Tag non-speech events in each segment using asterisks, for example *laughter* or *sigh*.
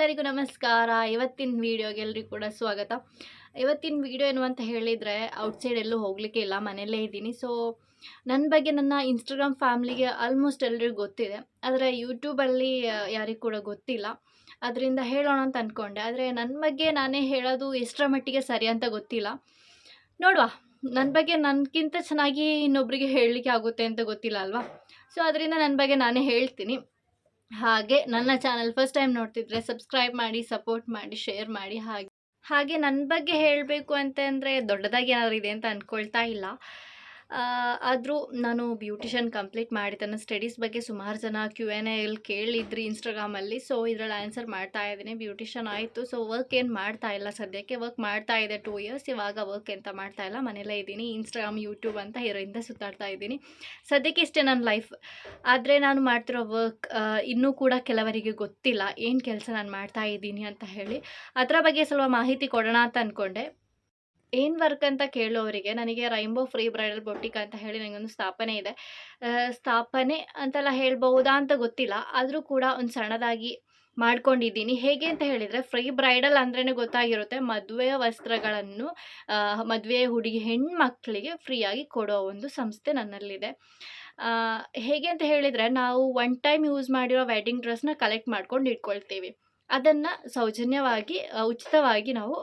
ಎಲ್ಲರಿಗೂ ನಮಸ್ಕಾರ. ಇವತ್ತಿನ ವೀಡಿಯೋಗೆ ಎಲ್ಲರಿಗೂ ಕೂಡ ಸ್ವಾಗತ. ಇವತ್ತಿನ ವೀಡಿಯೋ ಏನು ಅಂತ ಹೇಳಿದರೆ ಔಟ್ಸೈಡ್ ಎಲ್ಲೂ ಹೋಗಲಿಕ್ಕೆ ಇಲ್ಲ, ಮನೆಯಲ್ಲೇ ಇದ್ದೀನಿ. ಸೊ ನನ್ನ ಬಗ್ಗೆ ನನ್ನ ಇನ್ಸ್ಟಾಗ್ರಾಮ್ ಫ್ಯಾಮ್ಲಿಗೆ ಆಲ್ಮೋಸ್ಟ್ ಎಲ್ರಿಗೂ ಗೊತ್ತಿದೆ. ಆದರೆ ಯೂಟ್ಯೂಬಲ್ಲಿ ಯಾರಿಗೂ ಕೂಡ ಗೊತ್ತಿಲ್ಲ. ಅದರಿಂದ ಹೇಳೋಣ ಅಂತ ಅಂದ್ಕೊಂಡೆ ಆದರೆ ನನ್ನ ಬಗ್ಗೆ ನಾನೇ ಹೇಳೋದು ಎಷ್ಟರ ಮಟ್ಟಿಗೆ ಸರಿ ಅಂತ ಗೊತ್ತಿಲ್ಲ. ನೋಡುವ ನನ್ನ ಬಗ್ಗೆ ನನಗಿಂತ ಚೆನ್ನಾಗಿ ಇನ್ನೊಬ್ಬರಿಗೆ ಹೇಳಲಿಕ್ಕೆ ಆಗುತ್ತೆ ಅಂತ ಗೊತ್ತಿಲ್ಲ ಅಲ್ವಾ? ಸೊ ಅದರಿಂದ ನನ್ನ ಬಗ್ಗೆ ನಾನೇ ಹೇಳ್ತೀನಿ. ಹಾಗೆ ನನ್ನ ಚಾನಲ್ ಫಸ್ಟ್ ಟೈಮ್ ನೋಡ್ತಿದ್ರೆ ಸಬ್ಸ್ಕ್ರೈಬ್ ಮಾಡಿ ಸಪೋರ್ಟ್ ಮಾಡಿ ಶೇರ್ ಮಾಡಿ ಹಾಗೆ. ಹಾಗೆ ನನ್ನ ಬಗ್ಗೆ ಹೇಳಬೇಕು ಅಂತಂದರೆ ದೊಡ್ಡದಾಗಿ ಏನಾದರೂ ಇದೆ ಅಂತ ಅಂದ್ಕೊಳ್ತಾ ಇಲ್ಲ. ಆದರೂ ನಾನು ಬ್ಯೂಟಿಷನ್ ಕಂಪ್ಲೀಟ್ ಮಾಡಿ ನನ್ನ ಸ್ಟಡೀಸ್ ಬಗ್ಗೆ ಸುಮಾರು ಜನ ಕ್ಯೂ ಎನ್ ಎಲ್ಲಿ ಕೇಳಿದ್ರಿ ಇನ್ಸ್ಟಾಗ್ರಾಮಲ್ಲಿ. ಸೊ, ಇದರಲ್ಲಿ ಆನ್ಸರ್ ಮಾಡ್ತಾ ಇದ್ದೀನಿ. ಬ್ಯೂಟಿಷನ್ ಆಯಿತು. ಸೊ, ವರ್ಕ್ ಏನು ಮಾಡ್ತಾ ಇಲ್ಲ ಸದ್ಯಕ್ಕೆ. ವರ್ಕ್ ಮಾಡ್ತಾ ಇದೆ ಟೂ ಇಯರ್ಸ್. ಇವಾಗ ವರ್ಕ್ ಎಂತ ಮಾಡ್ತಾ ಇಲ್ಲ. ಮನೇಲೇ ಇದ್ದೀನಿ. ಇನ್ಸ್ಟಾಗ್ರಾಮ್, ಯೂಟ್ಯೂಬ್ ಅಂತ ಹೀರೋಯಿಂದ ಸುತ್ತಾಡ್ತಾ ಇದ್ದೀನಿ. ಸದ್ಯಕ್ಕೆ ಇಷ್ಟೇ ನನ್ನ ಲೈಫ್. ಆದರೆ ನಾನು ಮಾಡ್ತಿರೋ ವರ್ಕ್ ಇನ್ನೂ ಕೂಡ ಕೆಲವರಿಗೆ ಗೊತ್ತಿಲ್ಲ. ಏನು ಕೆಲಸ ನಾನು ಮಾಡ್ತಾ ಇದ್ದೀನಿ ಅಂತ ಹೇಳಿ. ಅದರ ಬಗ್ಗೆ ಸ್ವಲ್ಪ ಮಾಹಿತಿ ಕೊಡೋಣ ಅಂತ ಅಂದ್ಕೊಂಡೆ ಏನು ವರ್ಕ್ ಅಂತ ಕೇಳೋರಿಗೆ ನನಗೆ ರೈಂಬೋ ಫ್ರೀ ಬ್ರೈಡಲ್ ಬೊಟಿಕ್ ಅಂತ ಹೇಳಿ ನನಗೊಂದು ಸ್ಥಾಪನೆ ಇದೆ. ಸ್ಥಾಪನೆ ಅಂತೆಲ್ಲ ಹೇಳ್ಬಹುದಾ ಅಂತ ಗೊತ್ತಿಲ್ಲ. ಆದರೂ ಕೂಡ ಒಂದು ಸಣ್ಣದಾಗಿ ಮಾಡ್ಕೊಂಡಿದ್ದೀನಿ. ಹೇಗೆ ಅಂತ ಹೇಳಿದರೆ ಫ್ರೀ ಬ್ರೈಡಲ್ ಅಂದ್ರೇ ಗೊತ್ತಾಗಿರುತ್ತೆ. ಮದುವೆಯ ವಸ್ತ್ರಗಳನ್ನು ಮದುವೆ ಹುಡುಗಿ ಹೆಣ್ಮಕ್ಳಿಗೆ ಫ್ರೀಯಾಗಿ ಕೊಡೋ ಒಂದು ಸಂಸ್ಥೆ ನನ್ನಲ್ಲಿದೆ. ಹೇಗೆ ಅಂತ ಹೇಳಿದರೆ ನಾವು ಒನ್ ಟೈಮ್ ಯೂಸ್ ಮಾಡಿರೋ ವೆಡ್ಡಿಂಗ್ ಡ್ರೆಸ್ನ ಕಲೆಕ್ಟ್ ಮಾಡ್ಕೊಂಡು ಇಟ್ಕೊಳ್ತೀವಿ. ಅದನ್ನು ಸೌಜನ್ಯವಾಗಿ ಉಚಿತವಾಗಿ ನಾವು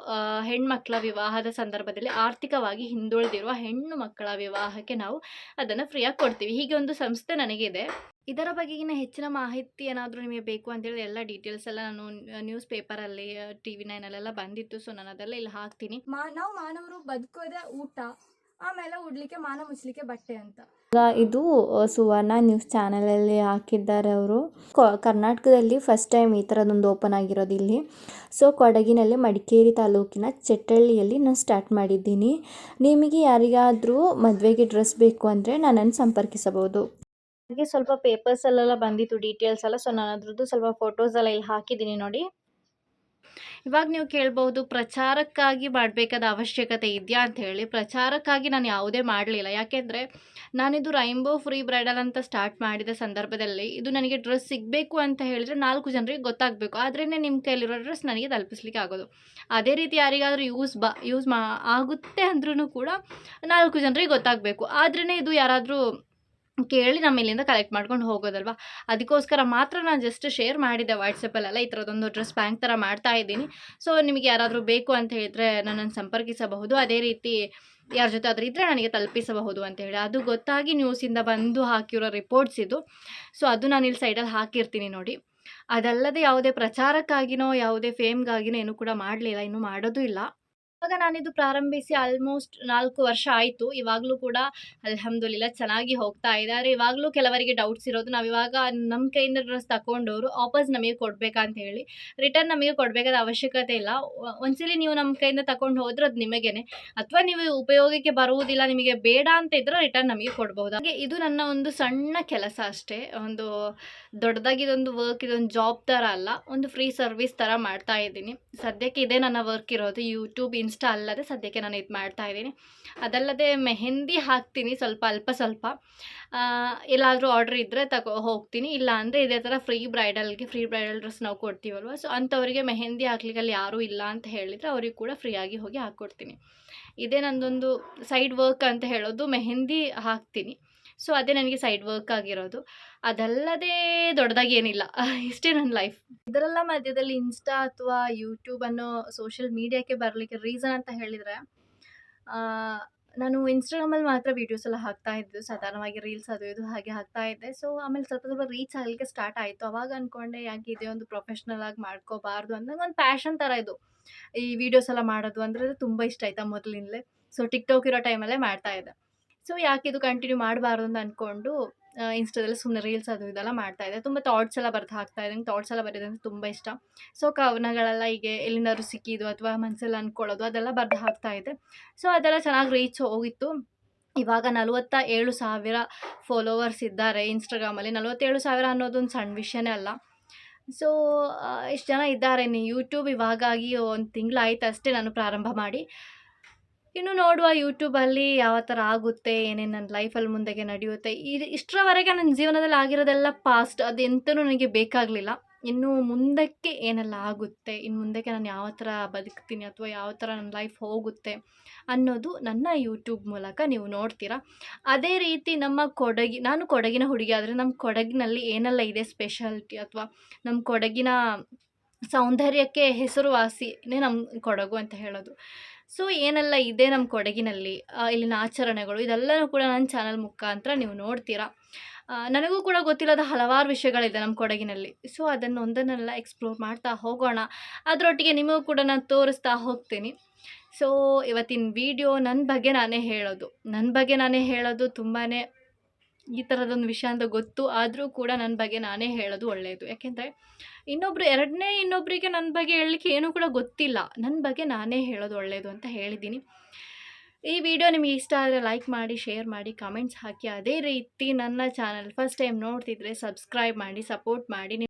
ಹೆಣ್ಮಕ್ಳ ವಿವಾಹದ ಸಂದರ್ಭದಲ್ಲಿ ಆರ್ಥಿಕವಾಗಿ ಹಿಂದುಳಿದಿರುವ ಹೆಣ್ಣು ಮಕ್ಕಳ ವಿವಾಹಕ್ಕೆ ನಾವು ಅದನ್ನು ಫ್ರೀಯಾಗಿ ಕೊಡ್ತೀವಿ. ಹೀಗೆ ಒಂದು ಸಂಸ್ಥೆ ನನಗಿದೆ. ಇದರ ಬಗೆಗಿನ ಹೆಚ್ಚಿನ ಮಾಹಿತಿ ಏನಾದರೂ ನಿಮಗೆ ಬೇಕು ಅಂತೇಳಿ ಎಲ್ಲ ಡೀಟೇಲ್ಸ್ ಎಲ್ಲ ನಾನು ನ್ಯೂಸ್ ಪೇಪರಲ್ಲಿ ಟಿ ವಿ ನೈನಲ್ಲೆಲ್ಲ ಬಂದಿತ್ತು. ಸೊ ನಾನು ಅದೆಲ್ಲ ಇಲ್ಲಿ ಹಾಕ್ತೀನಿ. ಮಾ, ನಾವು ಮಾನವರು ಬದುಕೋದೆ ಊಟ. ಆಮೇಲೆ ಉಡ್ಲಿಕ್ಕೆ ಮಾನ ಮುಚ್ಚಲಿಕ್ಕೆ ಬಟ್ಟೆ ಅಂತ. ಈಗ ಇದು ಸುವರ್ಣ ನ್ಯೂಸ್ ಚಾನಲಲ್ಲಿ ಹಾಕಿದ್ದಾರೆ ಅವರು. ಕರ್ನಾಟಕದಲ್ಲಿ ಫಸ್ಟ್ ಟೈಮ್ ಈ ಥರದೊಂದು ಓಪನ್ ಆಗಿರೋದು ಇಲ್ಲಿ. ಸೊ ಕೊಡಗಿನಲ್ಲಿ ಮಡಿಕೇರಿ ತಾಲೂಕಿನ ಚೆಟ್ಟಳ್ಳಿಯಲ್ಲಿ ನಾನು ಸ್ಟಾರ್ಟ್ ಮಾಡಿದ್ದೀನಿ. ನಿಮಗೆ ಯಾರಿಗಾದರೂ ಮದುವೆಗೆ ಡ್ರೆಸ್ ಬೇಕು ಅಂದರೆ ನನ್ನನ್ನು ಸಂಪರ್ಕಿಸಬಹುದು. ಹಾಗೆ ಸ್ವಲ್ಪ ಪೇಪರ್ಸಲ್ಲೆಲ್ಲ ಬಂದಿತ್ತು ಡೀಟೇಲ್ಸ್ ಎಲ್ಲ. ಸೊ ನಾನು ಅದ್ರದ್ದು ಸ್ವಲ್ಪ ಫೋಟೋಸ್ ಎಲ್ಲ ಇಲ್ಲಿ ಹಾಕಿದ್ದೀನಿ ನೋಡಿ. ಇವಾಗ ನೀವು ಕೇಳ್ಬೋದು ಪ್ರಚಾರಕ್ಕಾಗಿ ಮಾಡಬೇಕಾದ ಅವಶ್ಯಕತೆ ಇದೆಯಾ ಅಂತ ಹೇಳಿ, ಪ್ರಚಾರಕ್ಕಾಗಿ ನಾನು ಯಾವುದೇ ಮಾಡಲಿಲ್ಲ. ಯಾಕೆಂದರೆ ನಾನಿದು ರೈಂಬೋ ಫ್ರೀ ಬ್ರೈಡಲ್ ಅಂತ ಸ್ಟಾರ್ಟ್ ಮಾಡಿದ ಸಂದರ್ಭದಲ್ಲಿ ಇದು ನನಗೆ ಡ್ರೆಸ್ ಸಿಗಬೇಕು ಅಂತ ಹೇಳಿದರೆ ನಾಲ್ಕು ಜನರಿಗೆ ಗೊತ್ತಾಗಬೇಕು. ಆದ್ರೇ ನಿಮ್ಮ ಕೈಲಿರೋ ಡ್ರೆಸ್ ನನಗೆ ತಲುಪಿಸ್ಲಿಕ್ಕೆ ಆಗೋದು. ಅದೇ ರೀತಿ ಯಾರಿಗಾದರೂ ಯೂಸ್ ಬಾ, ಯೂಸ್ ಮಾ, ಆಗುತ್ತೆ ಅಂದ್ರೂ ಕೂಡ ನಾಲ್ಕು ಜನರಿಗೆ ಗೊತ್ತಾಗಬೇಕು. ಆದ್ರೇ ಇದು ಯಾರಾದರೂ ಕೇಳಿ ನಮ್ಮ ಇಲ್ಲಿಂದ ಕಲೆಕ್ಟ್ ಮಾಡ್ಕೊಂಡು ಹೋಗೋದಲ್ವಾ? ಅದಕ್ಕೋಸ್ಕರ ಮಾತ್ರ ನಾನು ಜಸ್ಟ್ ಶೇರ್ ಮಾಡಿದ್ದೆ ವಾಟ್ಸಪ್ಪಲ್ಲೆಲ್ಲ ಈ ಥರದೊಂದು ಡ್ರೆಸ್ ಬ್ಯಾಂಕ್ ಥರ ಮಾಡ್ತಾ ಇದ್ದೀನಿ. ಸೊ ನಿಮಗೆ ಯಾರಾದರೂ ಬೇಕು ಅಂತ ಹೇಳಿದರೆ ನನ್ನನ್ನು ಸಂಪರ್ಕಿಸಬಹುದು. ಅದೇ ರೀತಿ ಯಾರ ಜೊತೆ ಆದರೂ ಇದ್ದರೆ ನನಗೆ ತಲುಪಿಸಬಹುದು ಅಂತ ಹೇಳಿ. ಅದು ಗೊತ್ತಾಗಿ ನ್ಯೂಸಿಂದ ಬಂದು ಹಾಕಿರೋ ರಿಪೋರ್ಟ್ಸ್ ಇದು. ಸೊ ಅದು ನಾನು ಇಲ್ಲಿ ಸೈಡಲ್ಲಿ ಹಾಕಿರ್ತೀನಿ ನೋಡಿ. ಅದಲ್ಲದೆ ಯಾವುದೇ ಪ್ರಚಾರಕ್ಕಾಗಿನೋ, ಯಾವುದೇ ಫೇಮ್ಗಾಗಿನೋ ಏನೂ ಕೂಡ ಮಾಡಲಿಲ್ಲ. ಇನ್ನೂ ಮಾಡೋದು ಇಲ್ಲ. ಇವಾಗ ನಾನಿದು ಪ್ರಾರಂಭಿಸಿ ಆಲ್ಮೋಸ್ಟ್ ನಾಲ್ಕು ವರ್ಷ ಆಯಿತು. ಇವಾಗಲೂ ಕೂಡ ಅಲ್ಹಮ್ದುಲಿಲ್ಲ ಚೆನ್ನಾಗಿ ಹೋಗ್ತಾ ಇದೆ ಆದರೆ ಇವಾಗಲೂ ಕೆಲವರಿಗೆ ಡೌಟ್ಸ್ ಇರೋದು. ನಾವು ಇವಾಗ ನಮ್ಮ ಕೈಯಿಂದ ಡ್ರೆಸ್ ತಗೊಂಡವರು ವಾಪಸ್ ನಮಗೆ ಕೊಡಬೇಕಾ ಹೇಳಿ. ರಿಟರ್ನ್ ನಮಗೆ ಕೊಡಬೇಕಾದ ಅವಶ್ಯಕತೆ ಇಲ್ಲ. ಒಂದ್ಸಲಿ ನೀವು ನಮ್ಮ ಕೈಯಿಂದ ತಗೊಂಡು ಹೋದ್ರೆ ಅದು ನಿಮಗೇನೆ. ಅಥವಾ ನೀವು ಉಪಯೋಗಕ್ಕೆ ಬರುವುದಿಲ್ಲ, ನಿಮಗೆ ಬೇಡ ಅಂತ ಇದ್ರೆ ರಿಟರ್ನ್ ನಮಗೆ ಕೊಡ್ಬೋದು. ಹಾಗೆ ಇದು ನನ್ನ ಒಂದು ಸಣ್ಣ ಕೆಲಸ ಅಷ್ಟೇ. ಒಂದು ದೊಡ್ಡದಾಗಿ ಇದೊಂದು ವರ್ಕ್ ಇದೊಂದು ಜಾಬ್ ಥರ ಅಲ್ಲ. ಒಂದು ಫ್ರೀ ಸರ್ವಿಸ್ ಥರ ಮಾಡ್ತಾ ಇದ್ದೀನಿ. ಸದ್ಯಕ್ಕೆ ಇದೇ ನನ್ನ ವರ್ಕ್ ಇರೋದು ಯೂಟ್ಯೂಬ್ ಇನ್ಸ್ಟಾ ಅಲ್ಲದೆ ಸದ್ಯಕ್ಕೆ ನಾನು ಇದು ಮಾಡ್ತಾ ಇದ್ದೀನಿ. ಅದಲ್ಲದೆ ಮೆಹೆಂದಿ ಹಾಕ್ತೀನಿ ಸ್ವಲ್ಪ, ಅಲ್ಪ ಸ್ವಲ್ಪ. ಎಲ್ಲಾದರೂ ಆರ್ಡ್ರ್ ಇದ್ದರೆ ತಗೋ ಹೋಗ್ತೀನಿ. ಇಲ್ಲ ಅಂದರೆ ಇದೇ ಥರ ಫ್ರೀ ಬ್ರೈಡಲ್ಗೆ ಫ್ರೀ ಬ್ರೈಡಲ್ ಡ್ರೆಸ್ ನಾವು ಕೊಡ್ತೀವಲ್ವ? ಸೊ ಅಂಥವರಿಗೆ ಮೆಹೆಂದಿ ಹಾಕ್ಲಿಕ್ಕೆ ಅಲ್ಲಿ ಯಾರೂ ಇಲ್ಲ ಅಂತ ಹೇಳಿದರೆ ಅವ್ರಿಗೆ ಕೂಡ ಫ್ರೀಯಾಗಿ ಹೋಗಿ ಹಾಕ್ಕೊಡ್ತೀನಿ ಇದೇ ನಂದೊಂದು ಸೈಡ್ ವರ್ಕ್ ಅಂತ ಹೇಳೋದು. ಮೆಹೆಂದಿ ಹಾಕ್ತೀನಿ. ಸೊ, ಅದೇ ನನಗೆ ಸೈಡ್ ವರ್ಕ್ ಆಗಿರೋದು. ಅದಲ್ಲದೆ ದೊಡ್ಡದಾಗಿ ಏನಿಲ್ಲ. *laughs* ಇಷ್ಟೇ ನನ್ನ ಲೈಫ್. ಇದರೆಲ್ಲ ಮಧ್ಯದಲ್ಲಿ ಇನ್ಸ್ಟಾ ಅಥವಾ ಯೂಟ್ಯೂಬ್ ಅನ್ನೋ ಸೋಷಿಯಲ್ ಮೀಡಿಯಾಕ್ಕೆ ಬರಲಿಕ್ಕೆ ರೀಸನ್ ಅಂತ ಹೇಳಿದರೆ ನಾನು ಇನ್ಸ್ಟಾಗ್ರಾಮಲ್ಲಿ ಮಾತ್ರ ವೀಡಿಯೋಸ್ ಎಲ್ಲ ಹಾಕ್ತಾ ಇದ್ದು, ಸಾಧಾರಣವಾಗಿ ರೀಲ್ಸ್ ಅದು ಇದು ಹಾಗೆ ಹಾಕ್ತಾ ಇದ್ದೆ. ಸೊ, ಆಮೇಲೆ ಸ್ವಲ್ಪ ಸ್ವಲ್ಪ ರೀಚ್ ಆಗಲಿಕ್ಕೆ ಸ್ಟಾರ್ಟ್ ಆಯಿತು. ಅವಾಗ ಅಂದ್ಕೊಂಡೆ ಯಾಕೆ ಇದೇ ಒಂದು ಪ್ರೊಫೆಷ್ನಲ್ ಆಗಿ ಮಾಡ್ಕೋಬಾರ್ದು ಅಂತ. ಒಂದು ಪ್ಯಾಷನ್ ಥರ ಇದು. ಈ ವಿಡಿಯೋಸ್ ಎಲ್ಲ ಮಾಡೋದು ಅಂದರೆ ತುಂಬ ಇಷ್ಟ ಆಯ್ತಾ ಮೊದಲಿಂದಲೇ. ಸೊ ಟಿಕ್ಟಾಕ್ ಇರೋ ಟೈಮಲ್ಲೇ ಮಾಡ್ತಾ ಇದ್ದೆ. ಸೊ ಯಾಕೆ ಇದು ಕಂಟಿನ್ಯೂ ಮಾಡಬಾರ್ದು ಅಂತ ಅಂದ್ಕೊಂಡು ಇನ್ಸ್ಟಾದಲ್ಲಿ ಸುಮ್ಮನೆ ರೀಲ್ಸ್ ಅದು ಇದೆಲ್ಲ ಮಾಡ್ತಾ ಇದ್ದೆ. ತುಂಬ ಥಾಟ್ಸ್ ಎಲ್ಲ ಬರ್ದು ಹಾಕ್ತಾ ಇದ್ದೆ. ಥಾಟ್ಸ್ ಎಲ್ಲ ಬರೆಯೋದಂದ್ರೆ ತುಂಬ ಇಷ್ಟ. ಸೊ ಕವನಗಳೆಲ್ಲ ಹೀಗೆ ಎಲ್ಲಿಂದಾದ್ರು ಸಿಕ್ಕಿದ್ದು ಅಥವಾ ಮನಸ್ಸಲ್ಲಿ ಅಂದ್ಕೊಳ್ಳೋದು ಅದೆಲ್ಲ ಬರ್ದು ಹಾಕ್ತಾ ಇದ್ದೆ. ಸೊ ಅದೆಲ್ಲ ಚೆನ್ನಾಗಿ ರೀಚ್ ಹೋಗಿತ್ತು. ಇವಾಗ ನಲವತ್ತ ಏಳು ಸಾವಿರ ಫಾಲೋವರ್ಸ್ ಇದ್ದಾರೆ ಇನ್ಸ್ಟಾಗ್ರಾಮಲ್ಲಿ ನಲವತ್ತೇಳು ಸಾವಿರ ಅನ್ನೋದೊಂದು ಸಣ್ಣ ವಿಷಯನೇ ಅಲ್ಲ. ಸೊ ಇಷ್ಟು ಜನ ಇದ್ದಾರೆ. ಯೂಟ್ಯೂಬ್ ಇವಾಗಾಗಿ ಒಂದು ತಿಂಗಳಾಯ್ತು ಅಷ್ಟೇ ನಾನು ಪ್ರಾರಂಭ ಮಾಡಿ. ಇನ್ನು ನೋಡುವ ಯೂಟ್ಯೂಬಲ್ಲಿ ಯಾವ ಥರ ಆಗುತ್ತೆ, ಏನೇನು ನನ್ನ ಲೈಫಲ್ಲಿ ಮುಂದೆಗೆ ನಡೆಯುತ್ತೆ, ಇದು ಇಷ್ಟರವರೆಗೆ ನನ್ನ ಜೀವನದಲ್ಲಿ ಆಗಿರೋದೆಲ್ಲ ಪಾಸ್ಟ್ ಅದೆಂತನೂ ನನಗೆ ಬೇಕಾಗಲಿಲ್ಲ. ಇನ್ನು ಮುಂದಕ್ಕೆ ಏನೆಲ್ಲ ಆಗುತ್ತೆ ಇನ್ನು ಮುಂದಕ್ಕೆ ನಾನು ಯಾವ ಥರ ಬದುಕ್ತೀನಿ ಅಥವಾ ಯಾವ ಥರ ನನ್ನ ಲೈಫ್ ಹೋಗುತ್ತೆ ಅನ್ನೋದು ನನ್ನ ಯೂಟ್ಯೂಬ್ ಮೂಲಕ ನೀವು ನೋಡ್ತೀರಾ. ಅದೇ ರೀತಿ ನಮ್ಮ ಕೊಡಗಿ, ನಾನು ಕೊಡಗಿನ ಹುಡುಗಿ, ಆದರೆ ನಮ್ಮ ಕೊಡಗಿನಲ್ಲಿ ಏನೆಲ್ಲ ಇದೆ ಸ್ಪೆಷಾಲಿಟಿ ಅಥವಾ ನಮ್ಮ ಕೊಡಗಿನ ಸೌಂದರ್ಯಕ್ಕೆ ಹೆಸರುವಾಸಿನೇ ನಮ್ಮ ಕೊಡಗು ಅಂತ ಹೇಳೋದು. ಸೊ ಏನೆಲ್ಲ ಇದೆ ನಮ್ಮ ಕೊಡಗಿನಲ್ಲಿ ಇಲ್ಲಿನ ಆಚರಣೆಗಳು, ಇದೆಲ್ಲನೂ ಕೂಡ ನನ್ನ ಚಾನಲ್ ಮುಖಾಂತರ ನೀವು ನೋಡ್ತೀರಾ. ನನಗೂ ಕೂಡ ಗೊತ್ತಿಲ್ಲದ ಹಲವಾರು ವಿಷಯಗಳಿದೆ ನಮ್ಮ ಕೊಡಗಿನಲ್ಲಿ. ಸೊ ಅದನ್ನು ಒಂದನ್ನೆಲ್ಲ ಎಕ್ಸ್ಪ್ಲೋರ್ ಮಾಡ್ತಾ ಹೋಗೋಣ. ಅದರೊಟ್ಟಿಗೆ ನಿಮಗೂ ಕೂಡ ನಾನು ತೋರಿಸ್ತಾ ಹೋಗ್ತೀನಿ. ಸೊ ಇವತ್ತಿನ ವಿಡಿಯೋ ನನ್ನ ಬಗ್ಗೆ ನಾನೇ ಹೇಳೋದು. ನನ್ನ ಬಗ್ಗೆ ನಾನೇ ಹೇಳೋದು ತುಂಬಾ ಈ ಥರದೊಂದು ವಿಷಯ ಅಂತ ಗೊತ್ತು. ಆದರೂ ಕೂಡ ನನ್ನ ಬಗ್ಗೆ ನಾನೇ ಹೇಳೋದು ಒಳ್ಳೆಯದು ಯಾಕೆಂದರೆ ಇನ್ನೊಬ್ಬರು ಎರಡನೇ ಇನ್ನೊಬ್ಬರಿಗೆ ನನ್ನ ಬಗ್ಗೆ ಹೇಳಲಿಕ್ಕೆ ಏನೂ ಕೂಡ ಗೊತ್ತಿಲ್ಲ. ನನ್ನ ಬಗ್ಗೆ ನಾನೇ ಹೇಳೋದು ಒಳ್ಳೆಯದು ಅಂತ ಹೇಳಿದ್ದೀನಿ. ಈ ವಿಡಿಯೋ ನಿಮಗೆ ಇಷ್ಟ ಆದರೆ ಲೈಕ್ ಮಾಡಿ, ಶೇರ್ ಮಾಡಿ, ಕಮೆಂಟ್ಸ್ ಹಾಕಿ. ಅದೇ ರೀತಿ ನನ್ನ ಚಾನಲ್ ಫಸ್ಟ್ ಟೈಮ್ ನೋಡ್ತಿದ್ರೆ ಸಬ್ಸ್ಕ್ರೈಬ್ ಮಾಡಿ, ಸಪೋರ್ಟ್ ಮಾಡಿ.